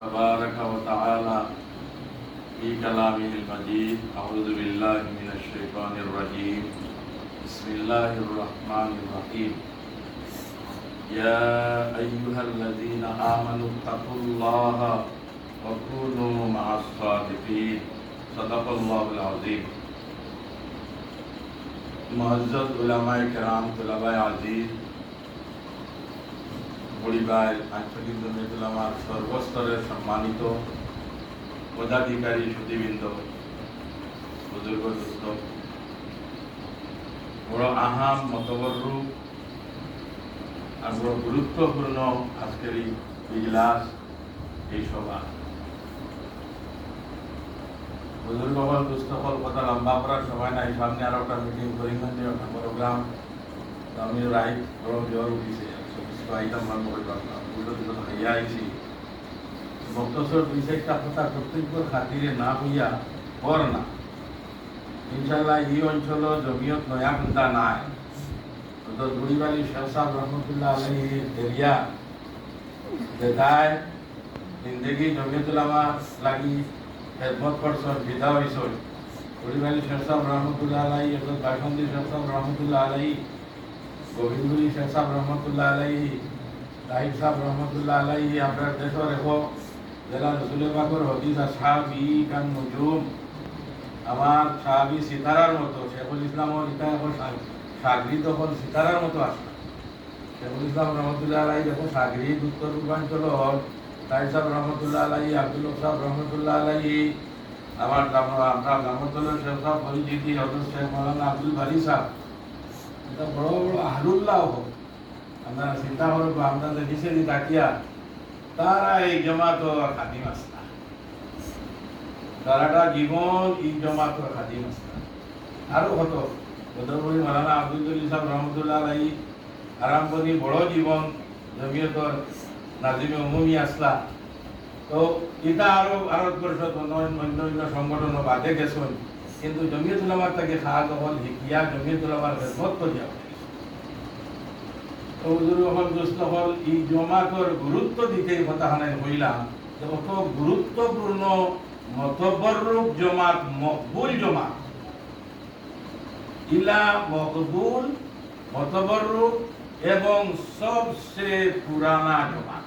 تبارك وتعالى في كلامه المجيد أعوذ بالله من الشيطان الرجيم بسم الله الرحمن الرحيم يا أيها الذين آمنوا اتقوا الله وكونوا مع الصادقين صدق الله العظيم معزز علماء کرام، طلباء عزیز পরিবার আঞ্চলিক জমিয়তুল আমার সর্বস্তরের সম্মানিত পদাধিকারী সুদীবৃন্দ বুজুর্গ বড় আহাম, মতবর্রু, আর বড় গুরুত্বপূর্ণ আজকের এই ইজলাস, এই সভা। বুজুর্গ হল কথা লম্বা করার সময় নাই, সামনে আরও একটা মিটিং করিমগঞ্জে একটা প্রোগ্রাম আমি রাইট বড় জ্বর উঠিছে। আইতাম আরম্ভ করে পারলাম উল্টো দিকে খাইয়া আইছি বক্তসর দুই চারটা কথা কর্তব্যর খাতিরে না হইয়া পর না। ইনশাল্লাহ এই অঞ্চল জমিয়ত নয়া খুন্দা নাই। তো দুড়িবাড়ি শেখ সাহেব রহমতুল্লাহ আলহীর এরিয়া দেখায় জিন্দগি জমিয়তুল আমার লাগি খেদমত করছন বিধা হইছন দুড়িবাড়ি শেখ সাহেব রহমতুল্লাহ আলহী এবার বাসন্তী শেখ রহমতুল্লাহ আলহী গোবিন্দগুলি শেখ সাহেব রহমতুল্লাহ আলাইহি তাহিব সাহেব রহমতুল্লাহ আলাইহি, আপনার দেশের এগো জেলা রসুলের বাকর হদিস সাহাবি কান নজুম। আমার সাহাবি সিতারার মতো, শেখুল ইসলাম ও ইটা এখন সাগরি তখন সিতারার মতো আসে শেখুল ইসলাম রহমতুল্লাহ আলাই দেখো সাগরি উত্তর পূর্বাঞ্চল তাহিব সাহেব রহমতুল্লাহ আলাইহি, আব্দুল সাহেব রহমতুল্লাহ আলাইহি। আমার আপনার রহমতুল্লাহ শেখ সাহেব পরিচিতি, হজরত শেখ মৌলানা আব্দুল বারি সাহেব। এটা বড় বড় আহলুল্লাহ হোক আমরা চিন্তা করব আমরা দেখিছে যে তাকিয়া তারা এই জমাত খাদিম আসতা তারাটা জীবন এই জমাত খাদিম আসতা আরও কত? বদরপুরি মালানা আব্দুল সাহেব রহমতুল্লাহ আলাই আরামপতি বড় জীবন জমিয়তর নাজিমে উমুমি আসলা তো এটা আরও ভারত পরিষদ অন্য অন্য অন্য সংগঠন বাদে গেছেন। কিন্তু জমিয়তুল আমার তাকে খাওয়া হল হিকিয়া জমিয়তুল আমার খেদমত করিয়া হুজুর হল এই জমাতর গুরুত্ব দিতে হইলাম। যে অত গুরুত্বপূর্ণ, মতবরূপ জমাত, মকবুল জমাত। ইলা মকবুল, মতবরূপ এবং সবচেয়ে পুরানা জমাত।